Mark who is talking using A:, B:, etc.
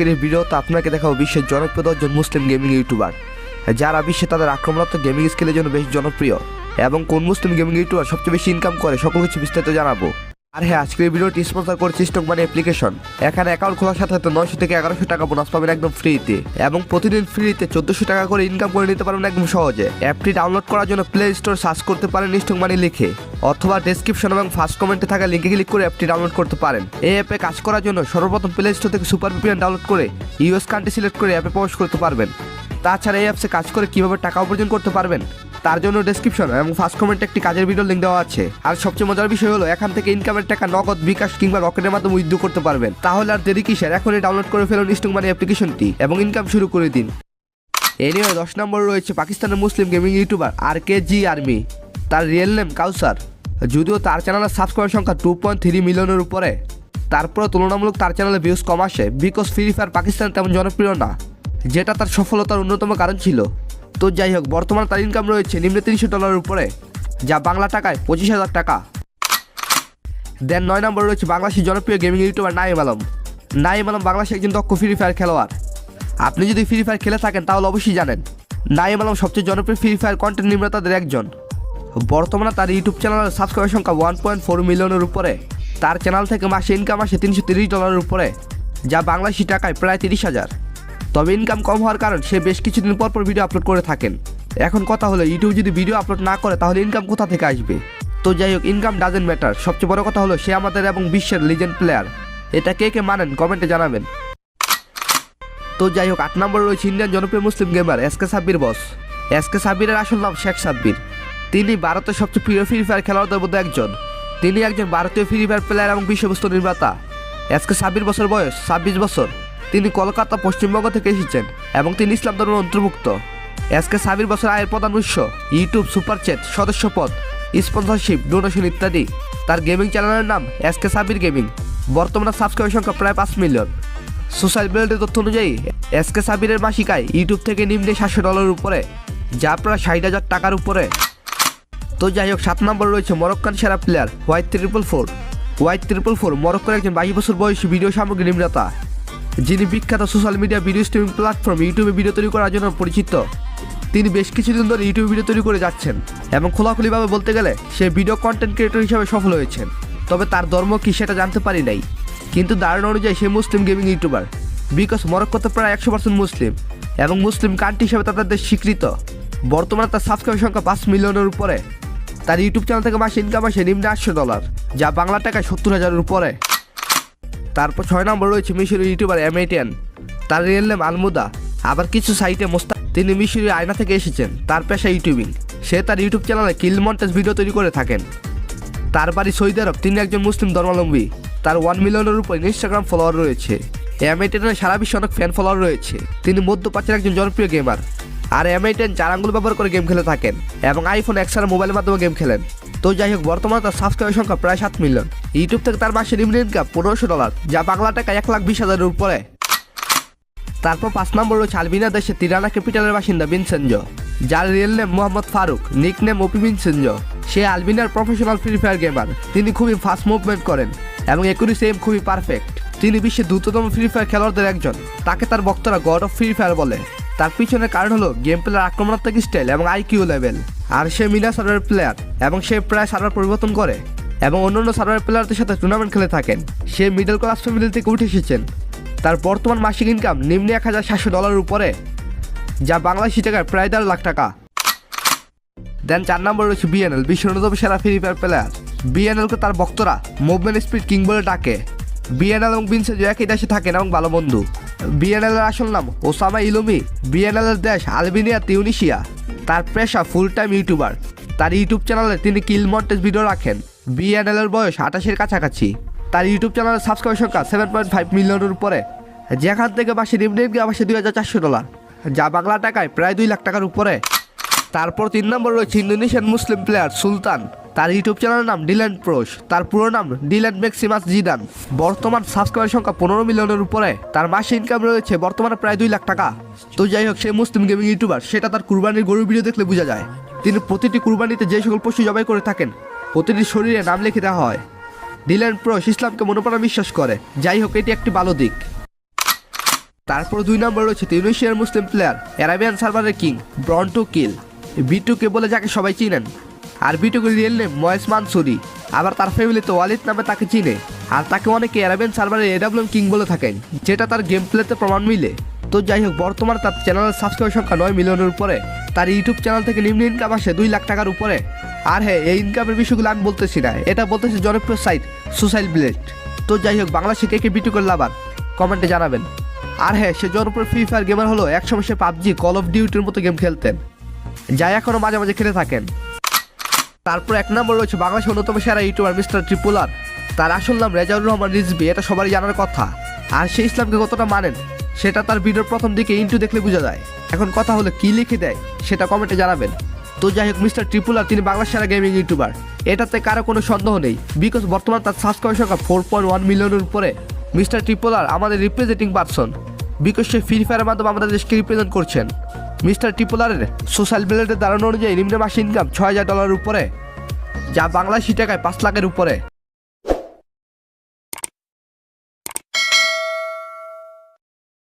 A: আজকের এই ভিডিওতে আপনাকে দেখাবো বিশ্বের জনপ্রিয় দশজন মুসলিম গেমিং ইউটিউবার যারা বিশ্বে তাদের আক্রমণাত্মক গেমিং স্কিলের জন্য বেশ জনপ্রিয়। এবং কোন মুসলিম গেমিং ইউটিউবার সবচেয়ে বেশি ইনকাম করে সকল কিছু বিস্তারিত জানাব। আর হ্যাঁ আজকের ভিডিওটি স্পন্সর করছে স্টক মানি অ্যাপ্লিকেশন এখানে অ্যাকাউন্ট খোলার সাথে সাথে নয়শো থেকে এগারোশো টাকা বোনাস পাবেন একদম ফ্রিতে এবং প্রতিদিন ফ্রিতে চোদ্দশো টাকা করে ইনকাম করে নিতে পারবেন একদম সহজে। অ্যাপটি ডাউনলোড করার জন্য প্লে স্টোর সার্চ করতে পারেন স্টক মানি লিখে। অথবা ডেসক্রিপশন এবং ফার্স্ট কমেন্টে থাকা লিঙ্কে ক্লিক করে অ্যাপটি ডাউনলোড করতে পারেন। এই অ্যাপে কাজ করার জন্য সর্বপ্রথম প্লে স্টোর থেকে সুপার ভিপিএন ডাউনলোড করে ইউএস কান্ট্রি সিলেক্ট করে অ্যাপে প্রবেশ করতে পারবেন। তাছাড়া এই অ্যাপসে কাজ করে কীভাবে টাকা উপার্জন করতে পারবেন, তার জন্য ডেসক্রিপশন এবং ফার্স্ট কমেন্টে একটি কাজের ভিডিও লিঙ্ক দেওয়া আছে। আর সবচেয়ে মজার বিষয় হলো, এখান থেকে ইনকামের টাকা নগদ, বিকাশ কিংবা রকেটের মাধ্যমে উইথড্র করতে পারবেন। তাহলে আর দেরি কিসের? এখনই ডাউনলোড করে ফেলুন স্টক মানি অ্যাপ্লিকেশনটি এবং ইনকাম শুরু করে দিন। এনিওয়ে দশ নম্বর রয়েছে পাকিস্তানের মুসলিম gaming YouTuber R K G army তার রিয়েল নেম কাউসার যদিও তার চ্যানেলের সাবস্ক্রাইবার সংখ্যা টু পয়েন্ট থ্রি মিলিয়নের উপরে তারপরে তুলনামূলক তার চ্যানেলে ভিউজ কম আসে বিকজ ফ্রি ফায়ার পাকিস্তান তেমন জনপ্রিয় না, যেটা তার সফলতার অন্যতম কারণ ছিল। তো যাই হোক, বর্তমানে তার ইনকাম রয়েছে নিম্ন তিনশো ডলারের উপরে, যা বাংলা টাকায় পঁচিশ হাজার টাকা। দেন নয় নম্বর রয়েছে বাংলাদেশের জনপ্রিয় গেমিং ইউটিউবার নাইম আলম। নাইম আলম বাংলাদেশের একজন দক্ষ ফ্রি ফায়ার খেলোয়াড়। আপনি যদি ফ্রি ফায়ার খেলে থাকেন, তাহলে অবশ্যই জানেন নাইম আলম সবচেয়ে জনপ্রিয় ফ্রি ফায়ার কন্টেন্ট নির্মাতাদের একজন। বর্তমানে তার ইউটিউব চ্যানেলের সাবস্ক্রাইবার সংখ্যা ওয়ান পয়েন্ট ফোর মিলিয়নের উপরে। তার চ্যানেল থেকে মাসে ইনকাম আসে তিনশো তিরিশ ডলারের উপরে, যা বাংলাদেশি টাকায় প্রায় তিরিশ হাজার। তবে ইনকাম কম হওয়ার কারণ সে বেশ কিছুদিন পর পর ভিডিও আপলোড করে থাকেন। এখন কথা হলো, ইউটিউব যদি ভিডিও আপলোড না করে, তাহলে ইনকাম কোথা থেকে আসবে? তো যাই হোক ইনকাম ডাজেন্ট ম্যাটার সবচেয়ে বড় কথা হলো, সে আমাদের এবং বিশ্বের লিজেন্ড প্লেয়ার এটা কে কে মানেন কমেন্টে জানাবেন। তো যাই হোক, আট নম্বর রয়েছে ইন্ডিয়ান জনপ্রিয় মুসলিম gamer S K Sabbir boss S K সাব্বিরের আসল নাম শেখ সাব্বির। তিনি ভারতের সবচেয়ে প্রিয় ফ্রি ফায়ার খেলোয়াড়দের মধ্যে একজন। তিনি একজন ভারতীয় ফ্রি ফায়ার প্লেয়ার এবং বিষয়বস্তু নির্মাতা। এস কে সাব্বির বছর বয়স, ছাব্বিশ বছর। তিনি কলকাতা, পশ্চিমবঙ্গ থেকে এসেছেন এবং তিনি ইসলাম ধর্মের অন্তর্ভুক্ত। এস কে সাবির বছর আয়ের প্রধান উৎস ইউটিউব সুপার চ্যাট সদস্যপদ স্পন্সরশিপ ডোনেশন ইত্যাদি। তার গেমিং চ্যানেলের নাম এসকে সাবির গেমিং বর্তমানে সাবস্ক্রাইবার সংখ্যা প্রায় পাঁচ মিলিয়ন সোশ্যাল মিডিয়ার তথ্য অনুযায়ী এসকে সাবিরের মাসিকায় ইউটিউব থেকে নিম্নে সাতশো ডলারের উপরে, যা প্রায় ষাট হাজার টাকার উপরে। তো যাই হোক, সাত নম্বর রয়েছে মরক্কান সেরা player white triple four white triple four মরক্কোর একজন বাইশ বছর বয়সী ভিডিও সামগ্রী নির্মাতা, যিনি বিখ্যাত social media video streaming platform ইউটিউবে ভিডিও তৈরি করার জন্য পরিচিত। তিনি বেশ কিছুদিন ধরে ইউটিউবে ভিডিও তৈরি করে যাচ্ছেন এবং খোলাখুলিভাবে বলতে গেলে সে ভিডিও কন্টেন্ট ক্রিয়েটর হিসেবে সফল হয়েছেন। তবে তার ধর্ম কি সেটা জানতে পারি নাই। কিন্তু ধারণা অনুযায়ী সে মুসলিম গেমিং ইউটিউবার বিকজ মরক্কোতে প্রায় একশো পার্সেন্ট মুসলিম এবং মুসলিম কান্ট্রি হিসেবে তাদের দেশ স্বীকৃত। বর্তমানে তার সাবস্ক্রাইবার সংখ্যা পাঁচ মিলিয়নের উপরে। তার ইউটিউব চ্যানেল থেকে মাসে ইনকাম আসে নিম্নে আটশো ডলার যা বাংলা টাকায় সত্তর হাজারের উপরে। তারপর ছয় নম্বর রয়েছে মিশরীয় ইউটিউবার এমএটিএন তার রিয়েল নেম আলমুদা, আবার কিছু সাইটে মোস্তা তিনি মিশরীয় আয়না থেকে এসেছেন, তার পেশা ইউটিউবিং সে তার ইউটিউব চ্যানেলে কিল মন্টেজ ভিডিও তৈরি করে থাকেন। তার বাড়ি সৌদি আরব, তিনি একজন মুসলিম ধর্মাবলম্বী। তার ওয়ান মিলিয়নের উপর ইনস্টাগ্রাম ফলোয়ার রয়েছে। এমএটেনের সারা বিশ্বে অনেক ফ্যান ফলোয়ার রয়েছে। তিনি মধ্যপ্রাচ্যের একজন জনপ্রিয় গেমার আর এমআইটেন চার আঙ্গুল ব্যবহার করে গেম খেলে থাকেন এবং আইফোন এক্সার মোবাইলের মাধ্যমে গেম খেলেন। তো যাই হোক, বর্তমানে তার সাবস্ক্রাইবার সংখ্যা প্রায় সাত মিলিয়ন। ইউটিউব থেকে তার মাসে নিম্ন ইনকাম পনেরোশো ডলার, যা বাংলা টাকা এক লাখ বিশ হাজারের উপরে। তারপর পাঁচ নম্বর রয়েছে আলবিনা দেশে তিরানা ক্যাপিটালের বাসিন্দা বিনসেঞ্জ যার real name Mohammed Farouk nick name OP বিনসেঞ্জ সে আলবিনার প্রফেশনাল ফ্রি ফায়ার গেমার তিনি খুবই ফাস্ট মুভমেন্ট করেন এবং একুরিসি সেম খুবই পারফেক্ট তিনি বিশ্বের দ্রুততম ফ্রি ফায়ার খেলোয়াড়দের একজন, তাকে তার বক্তারা গড অফ ফ্রি ফায়ার বলে। তার পিছনে কারণ হলো গেম প্লেয়ার আক্রমণাত্মক স্টাইল এবং আইকিউ লেভেল আর সে মিনা সার্ভার প্লেয়ার এবং সে প্রায় সার্ভার পরিবর্তন করে এবং অন্যান্য সার্ভার প্লেয়ারদের সাথে টুর্নামেন্ট খেলে থাকেন। সে মিডল ক্লাস ফ্যামিলি থেকে উঠে এসেছেন। তার বর্তমান মাসিক ইনকাম নিম্নে এক হাজার সাতশো ডলারের উপরে, যা বাংলাদেশি টাকায় প্রায় দেড় লাখ টাকা। দেন চার নম্বর রয়েছে বিএনএল বিশ্ব অন্যতম সেরা ফ্রি ফায়ার প্লেয়ার বিএনএলকে তার ভক্তরা মুভমেন্ট স্পিড কিং বলে ডাকে। বিএনএল এবং বিনসে একই দেশে থাকেন এবং ভালো বন্ধু। বিএনএল এর আসল নাম ওসামা ইলুমি বিএনএল এর দেশ আলবেনিয়া, তিউনিশিয়া। তার পেশা ফুল টাইম ইউটিউবার তার ইউটিউব চ্যানেলে তিনি কিল মন্টেজ ভিডিও রাখেন। বিএনএল এর বয়স আঠাশের কাছাকাছি। তার ইউটিউব চ্যানেলের সাবস্ক্রাইবার সংখ্যা সেভেন পয়েন্ট ফাইভ মিলিয়নের উপরে। যেখান থেকে মাসে নিম্ন ইনকাম আসে দুই হাজার চারশো ডলার। যা বাংলা টাকায় প্রায় দুই লাখ টাকার উপরে। তারপর তিন নম্বর রয়েছে ইন্দোনেশিয়ান মুসলিম প্লেয়ার সুলতান। তার ইউটিউব চ্যানেলের নাম ডিল্যান্ড প্রোস তার পুরো নাম ডিল্যান্ড ম্যাক্সিমাস জিদান। বর্তমান সাবস্ক্রাইবার সংখ্যা পনেরো মিলিয়নের উপরে। তার মাসে ইনকাম রয়েছে বর্তমানে প্রায় দুই লাখ টাকা। তো যাই হোক, সে মুসলিম গেমিং ইউটিউবার সেটা তার কুরবানির গরুর ভিডিও দেখলে বোঝা যায়। তিনি প্রতিটি কুরবানিতে যে সকল পশু জবাই করে থাকেন, প্রতিটি শরীরে নাম লিখে দেওয়া হয়। ডিল্যান্ড প্রোস ইসলামকে মনোপ্রাণে বিশ্বাস করে। যাই হোক, এটি একটি ভালো দিক। তারপর দুই নম্বর রয়েছে তিউনিশিয়ার মুসলিম প্লেয়ার অ্যারাবিয়ান সার্ভারের কিং ব্রন্টো কিল বিটুকে বলে যাকে সবাই চিনেন। আর বিটুকের রিয়েল নেম ময়েস মানসুরি। আবার তার ফ্যামিলিতে ওয়ালিদ নামে তাকে চিনে। আর তাকে অনেকে অ্যারাবিয়ান সার্ভারে এডাব্লিউএম কিং বলে থাকেন, যেটা তার গেম প্লেতে প্রমাণ মিলে। তো যাই হোক, বর্তমানে তার চ্যানেলের সাবস্ক্রাইবার সংখ্যা নয় মিলিয়নের উপরে। তার ইউটিউব চ্যানেল থেকে নিম্ন ইনকাম আসে দুই লাখ টাকার উপরে। আর হ্যাঁ এই ইনকামের বিষয়গুলো আমি বলতেছি না। এটা বলতেছি জনপ্রিয় সাইট সুসাইল ব্লেড তো যাই হোক বাংলাদেশে কে কে বিটুকের লাভার কমেন্টে জানাবেন। আর হ্যাঁ সে জনপ্রিয় ফ্রি ফায়ার গেমার হলো, একসময় সে পাবজি কল অফ ডিউটির মতো গেম খেলতেন। যাই এখনও মাঝে মাঝে খেলে থাকেন। তারপর এক নম্বর রয়েছে বাংলাদেশের অন্যতম সেরা ইউটিউবার মিস্টার ট্রিপুলার তার আসল নাম রেজাউর রহমান রিজবি এটা সবারই জানার কথা। আর সে ইসলামকে কতটা মানেন, সেটা তার ভিডিওর প্রথম দিকে ইন্টু দেখলে বোঝা যায়। এখন কথা হলো, কি লিখে দেয়, সেটা কমেন্টে জানাবেন। তো যাই হোক, মিস্টার ট্রিপুলার তিনি বাংলাদেশ সেরা গেমিং ইউটিউবার এটাতে কারও কোনো সন্দেহ নেই বিকজ বর্তমান তার সাবস্ক্রাইবার সংখ্যা ফোর পয়েন্ট ওয়ান মিলিয়নের উপরে। মিস্টার ট্রিপুলার আমাদের রিপ্রেজেন্টিং পারসন বিকজ সে ফ্রি ফায়ারের মাধ্যমে আমাদের দেশকে রিপ্রেজেন্ট করছেন। মিস্টার ট্রিপুলারের সোশ্যাল মিডিয়াতে দাঁড়ানো অনুযায়ী নিম্ন মাসে ইনকাম ছয় হাজার ডলারের উপরে, যা বাংলাদেশি টাকায় পাঁচ লাখের উপরে।